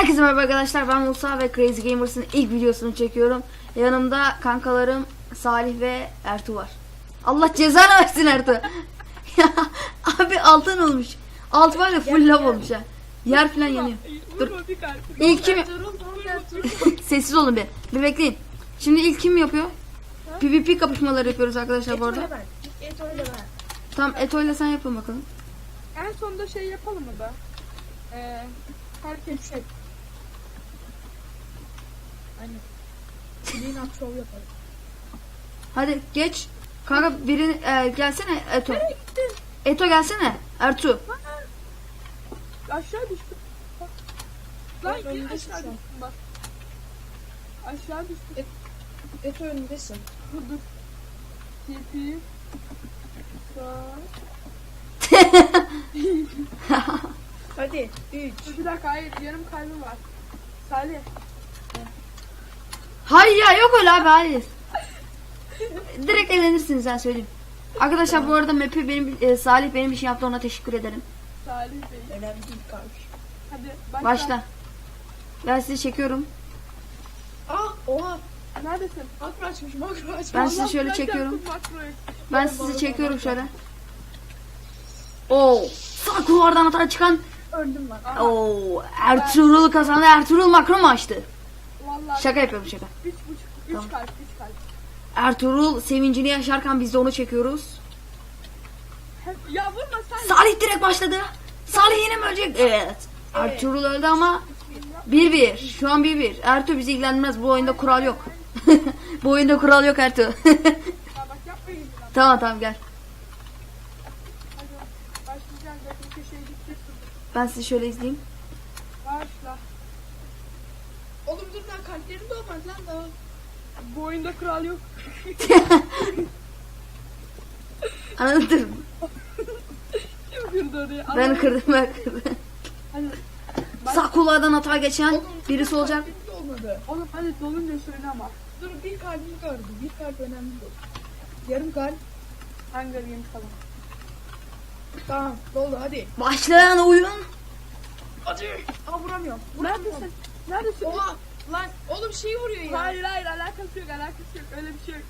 Herkese merhaba arkadaşlar ben Musa ve Crazy Gamers'ın ilk videosunu çekiyorum. Yanımda kankalarım Salih ve Ertuğ var. Allah cezanı versin Ertuğ. ya abi altın olmuş. Alt var ya full lav olmuş ha. Yer falan yanıyor. Dur. İlk kim? Sessiz olun bir. Bir bekleyin. Şimdi ilk kim yapıyor? PvP kapışmaları yapıyoruz arkadaşlar bu arada. Tamam Eto ile sen yapın bakalım. En sonunda şey yapalım mı be? Ee, herkes şey. Aynen. Clean up show yapalım. Hadi geç. Kanka biri e, gelsene Eto. Nereye gittin? Eto gelsene. Ertuğ. Aşağı düştüm. Lan yine önündesin aşağı sen. düştüm bak. Aşağı düştüm. Eto önündesin. Dur dur. TP. Sağ. Hadi. 3. Dur bir dakika hayır yarım kalbim var. Salih. Hayır ya yok öyle abi hayır. Direkt eğlenirsiniz ben söyleyeyim. Arkadaşlar bu arada map'i benim e, Salih benim için yaptı ona teşekkür ederim. Salih Bey. Önemli değil kardeş. Hadi başla. Başla. Ben sizi çekiyorum. Ah oha. Neredesin? Makro açmış makro açmış. Ben sizi şöyle ben çekiyorum. Ben sizi çekiyorum şöyle. Oo, sağ kulvardan atağa çıkan Öldüm. Aha, Oo, Ertuğrul kazandı. Ertuğrul makro mu açtı? Vallahi. Şaka yapıyorum şaka. Üç buçuk. Üç Tamam. kalp. Üç kalp. Ertuğrul sevincini yaşarken biz de onu çekiyoruz. Hep, ya vurma sen. Salih direkt başladı. Salih yine mi ölecek? Evet. Ertuğrul öldü ama 1-1. Şu an 1-1. Ertuğ bizi ilgilenmez. Bu oyunda kural yok. Bu oyunda kural yok Ertuğ. Ya bak yapmayın. lan. tamam tamam gel. Hadi başlayacağız. Bakın köşeye gideceğiz. Ben sizi şöyle izleyeyim. Başla. Oğlum dur lan kalplerim dolmadı lan daha. Bu oyunda kural yok. Anladım. Kim kırdı orayı? Ben Anam. kırdım ben kırdım. Hadi. Bak, Sağ kulağdan hata geçen Oğlum birisi dur, olacak. dolmadı. oğlum hadi dolunca söyle ama. Dur bir kalbim gördü. Bir kalp önemli değil. Yarım kalp. Hunger Games falan. Tamam doldu hadi. Başlayan oyun. Hadi. Aa vuramıyorum. Neredesin? Neredesin? Oha lan oğlum şey vuruyor ya. Hayır hayır alakası yok alakası yok öyle bir şey yok.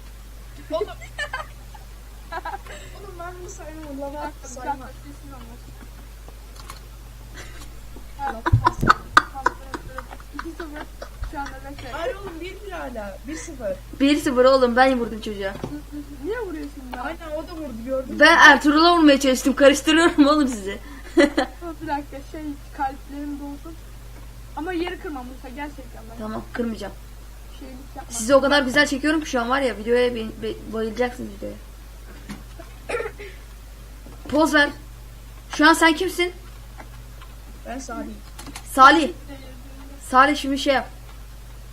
Oğlum. oğlum ben bunu saymam. Lava Bir dakika saymam. Hayır oğlum 1-1 hala. 1-0. 1-0 oğlum ben vurdum çocuğa. Niye vuruyorsun ya? Aynen o da vurdu gördün. mü? Ben Ertuğrul'a vurmaya çalıştım. Karıştırıyorum oğlum sizi. Dur bir dakika şey kalplerim dolsun. Yeri kırma Musa gerçekten ben tamam kırmayacağım. şeylik yapma. Sizi o kadar güzel çekiyorum ki şu an var ya videoya be- be- bayılacaksınız videoya. Poz ver. Şu an sen kimsin? Ben Salih. Salih. Salih şimdi şey yap.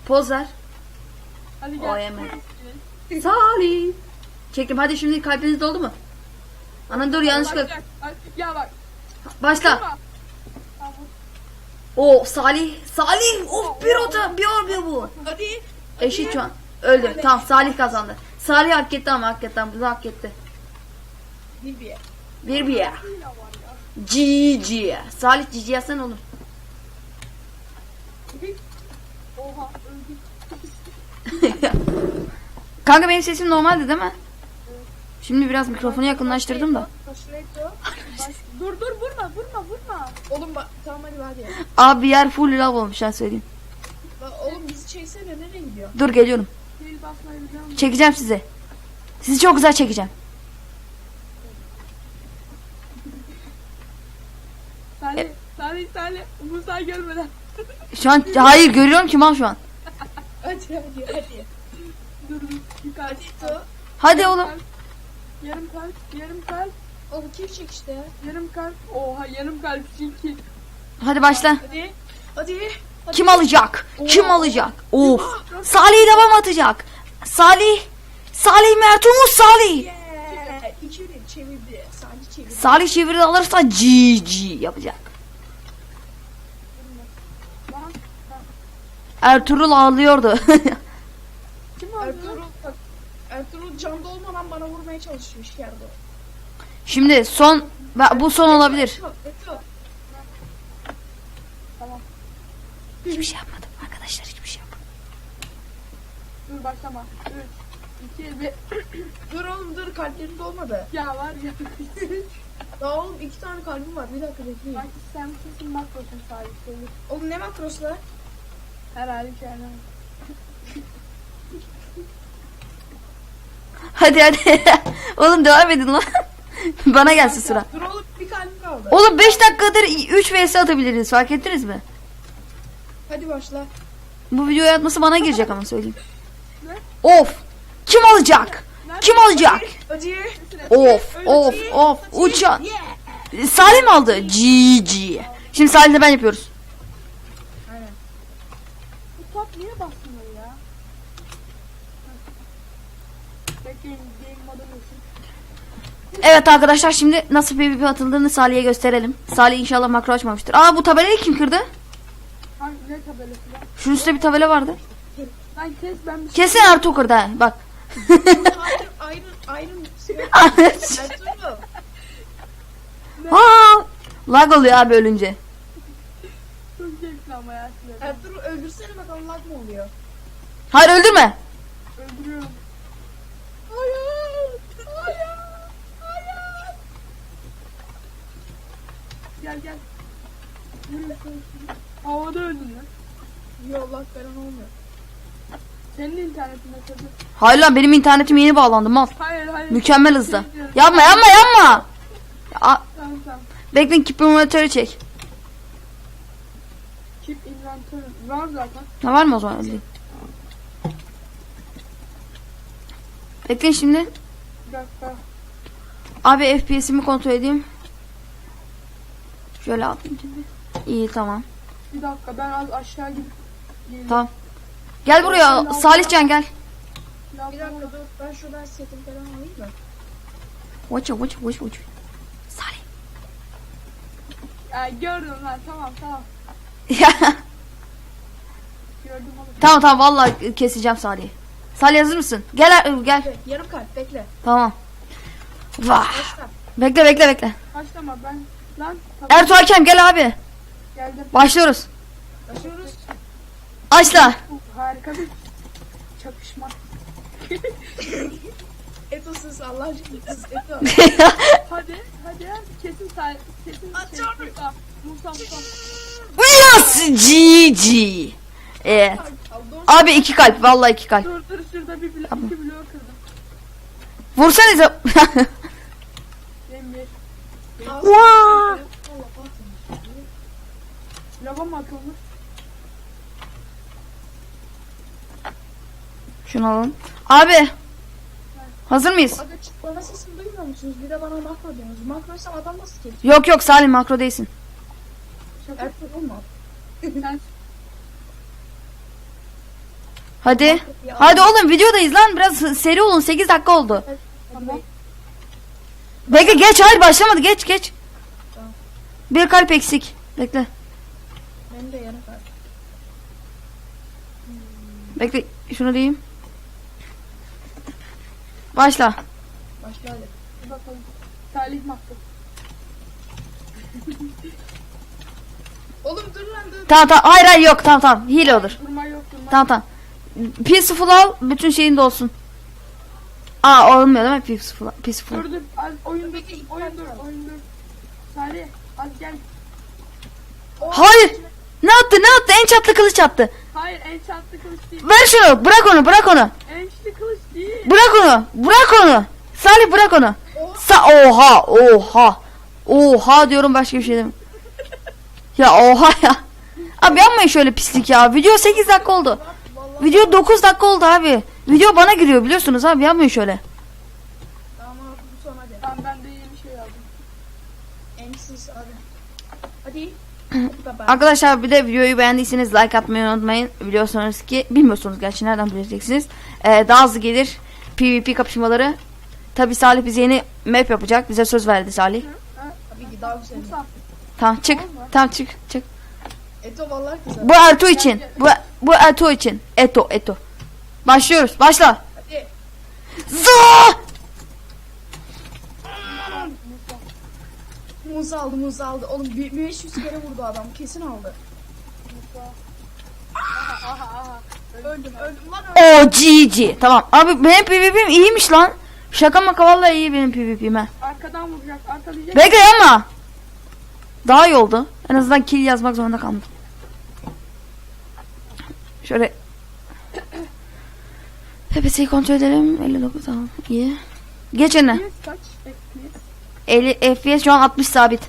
Poz ver. Hadi O gel. yemin. Salih. Çektim. Hadi şimdi kalbiniz doldu mu? Ana dur bak, Ya bak. Başla. Kırma. O Salih. Salih. Of bir ota. Bir or bir bu. Hadi. Eşit şu an. Öldü. Tamam Salih kazandı. Salih hak etti ama hakikaten bunu hak etti. Bir bir. Bir bir. GG. Salih GG yazsana oğlum. Oha. Kanka benim sesim normaldi değil mi? Şimdi biraz mikrofonu yakınlaştırdım da. Taşına et o. Baş... Dur dur vurma vurma vurma. Oğlum bak tamam hadi hadi. Abi yer full lav olmuş ben söyleyeyim. Bak, oğlum bizi çeksene nereye gidiyor? Dur geliyorum. Musun? Çekeceğim sizi. Sizi çok güzel çekeceğim. Salih, Salih, Salih. Musa görmeden. Şu an hayır görüyorum ki mal şu an. Hadi hadi hadi. Dur dur. Yukarı. Hadi oğlum. Yarım kalp, yarım kalp, Oğlum kim çek işte. yarım kalp. Oha yarım kalp için ki. Hadi başla. Hadi. Hadi. hadi. Kim alacak? Kim alacak? Of. Salih devam atacak. Salih. Salih Mertumuz Salih. Yeah. Bir çevirdi. Salih çevirdi. Salih çeviri alırsa GG yapacak. Ertuğrul ağlıyordu. kim aldı? Ertuğrul. Ertuğrul canda olmadan bana vurmaya çalışmış yerde. Şimdi son bu son olabilir. Tamam. Hiçbir şey yapmadım arkadaşlar hiçbir şey yapmadım. Dur başlama. 3, 2, 1. Dur oğlum dur kalplerim dolmadı. Ya var ya. Daha oğlum iki tane kalbim var. Bir dakika bekleyin. Bak sen kesin makrosun sahibi. Oğlum ne makroslar? Her halükarda. Hadi hadi. Oğlum devam edin lan. Bana gelsin sıra. Dur oğlum bir kalbim kaldı. Oğlum 5 dakikadır 3 vs atabiliriz fark ettiniz mi? Hadi başla. Bu videoya atması bana girecek ama söyleyeyim. Ne? Of. Kim alacak? Kim alacak? Of of of uçan. Salim aldı. GG. Şimdi Salim'le ben yapıyoruz. Aynen. Bu top niye basmıyor ya? Bekleyin game modu. Evet arkadaşlar şimdi nasıl PvP atıldığını Salih'e gösterelim. Salih inşallah makro açmamıştır. Aa bu tabelayı kim kırdı? Hangi ne tabelası lan? Şunun üstte bir tabela vardı. Lan kes ben bir şey. Kesin Ertuğ kırdı ha bak. Hayır ayrı ayrı. Ertuğrul. Aa, lag oluyor abi ölünce. Çok zevkli ama ya. Ertuğrul öldürsene bakalım lag mı oluyor? Hayır öldürme. Öldürüyorum. Hayır. Hayır. Hayır. Gel gel. Yürü. Havada öldün lan. Falan olmuyor. Senin internetine tabii. Hayır lan benim internetim yeni bağlandı mal. Hayır hayır. Mükemmel hızda. Yapma yapma yapma. Ya, Tamam tamam. bekleyin keep inventory çek. Keep inventory var zaten. Ha var mı o zaman? Öyle. Bekleyin şimdi. Bir dakika. Abi FPS'imi kontrol edeyim. Şöyle atayım şimdi. İyi tamam. Bir dakika ben az aşağı gidip. Tamam. Gel buraya Salihcan gel. Bir dakika dur ben şuradan setimi falan alayım da. Watch out, watch out, watch out. Salih. Ya gördüm lan tamam tamam. Gördüm oğlum. tamam tamam vallahi keseceğim Salih'i. Salih hazır mısın? Gel gel. Bekle, yarım kalp bekle. Tamam. Vah. Başla. Bekle bekle bekle. Başlama ben. Lan Ertuğ Hakem gel abi. geldim. Başlıyoruz. Başlıyoruz. Açla. Bu harika bir çakışma. Eto sus Allah aşkına sus Eto. Hadi hadi kesin say kesin şey. Atıyorum. Musa Musa Musa. yes GG. Evet. Abi iki kalp vallahi iki kalp. Dur dur şurada bir blok iki blok kırdım. Vursanıza. Kahretsin. lava mı atılmış? Şunu alalım. Abi. Hazır mıyız? Aga çık bana sesimi duymuyor musunuz? Bir de bana makro diyorsunuz. Makroysam adam nasıl kes? Yok yok Salim makro değilsin. Şaka mu? sen Hadi. Hadi oğlum videodayız lan biraz seri olun 8 dakika oldu. tamam. Bekle geç hayır başlamadı geç geç. Tamam. Bir kalp eksik. Bekle. Benim de yarım kalp. Bekle şunu diyeyim. Başla. Başla hadi. Bir bakalım. Salih maktub. Oğlum dur lan dur. Tamam tamam hayır hayır yok tamam tamam hile olur. Durma yok durma. Tamam tamam. Peaceful al bütün şeyin de olsun. Aa olmuyor değil mi peaceful? peaceful. Dur dur. Az oyun dur. Oyun dur. Oyun dur. Salih az gel. Hayır. Ne attı ne attı en çatlı kılıç attı. Hayır en çatlı kılıç değil. Ver şunu bırak onu bırak onu. En kılıç değil. Bırak onu bırak onu. Salih bırak onu. Sa oha oha. Oha diyorum başka bir şey demiyorum. Ya oha ya. Abi yapmayın şöyle pislik ya. Video 8 dakika oldu. Video 9 dakika oldu abi. Video bana giriyor biliyorsunuz abi yapmayın şöyle. Tamam abi bu son hadi. Tamam ben de yeni şey aldım. Emsiz hadi. Hadi. Arkadaşlar bir de videoyu beğendiyseniz like atmayı unutmayın. Biliyorsunuz ki bilmiyorsunuz gerçi nereden bileceksiniz. Ee, daha hızlı gelir PvP kapışmaları. Tabi Salih bize yeni map yapacak. Bize söz verdi Salih. Tabii ki daha güzel. Tamam çık. Tamam çık çık. Eto vallahi güzel. Bu Ertuğ için. Bu, bu Ertuğ için. Eto Eto. Başlıyoruz. Başla. Hadi. Za! Muz aldı muz aldı. Oğlum bir- 500 kere vurdu adam. Kesin aldı. Aha aha aha. Öldüm öldüm lan öldüm. O GG. Tamam. Abi benim PvP'm iyiymiş lan. Şaka maka vallahi iyi benim PvP'm ha. Arkadan vuracak. Arkalayacak. Bekle ama. Daha iyi oldu. En azından kill yazmak zorunda kalmadım. Şöyle PPS'yi kontrol edelim. 59 tamam. İyi. Geç önüne. Kaç? FPS. 50 FPS şu an 60 sabit.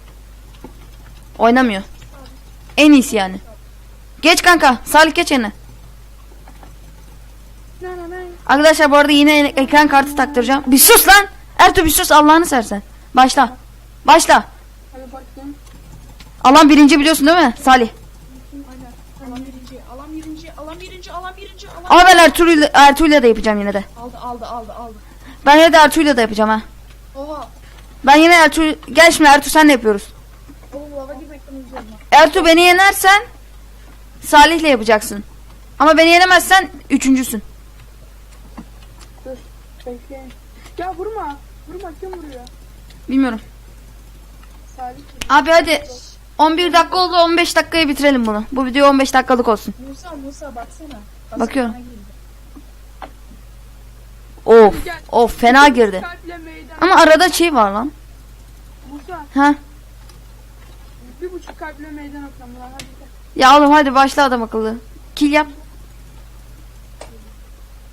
Oynamıyor. En iyisi yani. Geç kanka. Salih geç önüne. Ne ne ne. Arkadaşlar bu arada yine ekran kartı taktıracağım. Bir sus lan. Ertuğ bir sus Allah'ını sersen. Başla. Başla. Alan birinci biliyorsun değil mi Salih? Alan birinci, alan birinci, alan birinci, alan Ama ben Ertuğrul'la Ertuğrul'la da yapacağım yine de. Aldı aldı aldı aldı. Ben yine de Ertuğrul'la da yapacağım ha. Oha. Ben yine Ertuğrul... Gel şimdi Ertuğ senle yapıyoruz. Oğlum lava girmekten üzerine. Ertuğ beni yenersen Salih'le yapacaksın. Ama beni yenemezsen üçüncüsün. Dur. Bekleyin. Ya vurma. Vurma kim vuruyor? Bilmiyorum. Salih? Abi hadi 11 dakika oldu 15 dakikaya bitirelim bunu. Bu video 15 dakikalık olsun. Musa Musa baksana. Bas- Bakıyorum. Of of fena girdi. Ama arada şey var lan. Ha? Bir buçuk kalple meydan okuyalım lan hadi. Ya oğlum hadi başla adam akıllı. Kill yap.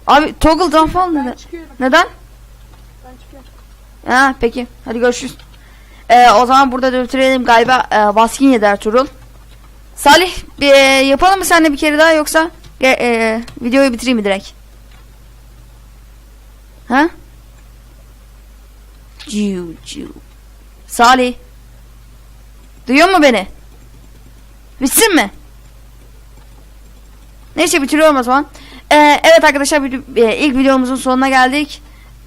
Abi toggle downfall neden? Neden? Ben çıkıyorum. Ha peki. Hadi görüşürüz. Ee, o zaman burada da bitirelim galiba. E, Baskin yedi Ertuğrul. Salih e, yapalım mı seninle bir kere daha yoksa e, e, videoyu bitireyim mi direkt? Ha? Ciu ciu. Salih. Duyuyor mu beni? Bitsin mi? Neyse bitiriyorum o zaman. Ee, evet arkadaşlar e, ilk videomuzun sonuna geldik.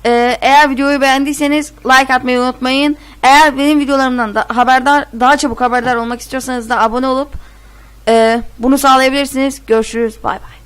Ee, eğer videoyu beğendiyseniz like atmayı unutmayın. Eğer benim videolarımdan da haberdar daha çabuk haberdar olmak istiyorsanız da abone olup e, bunu sağlayabilirsiniz. Görüşürüz. Bay bay.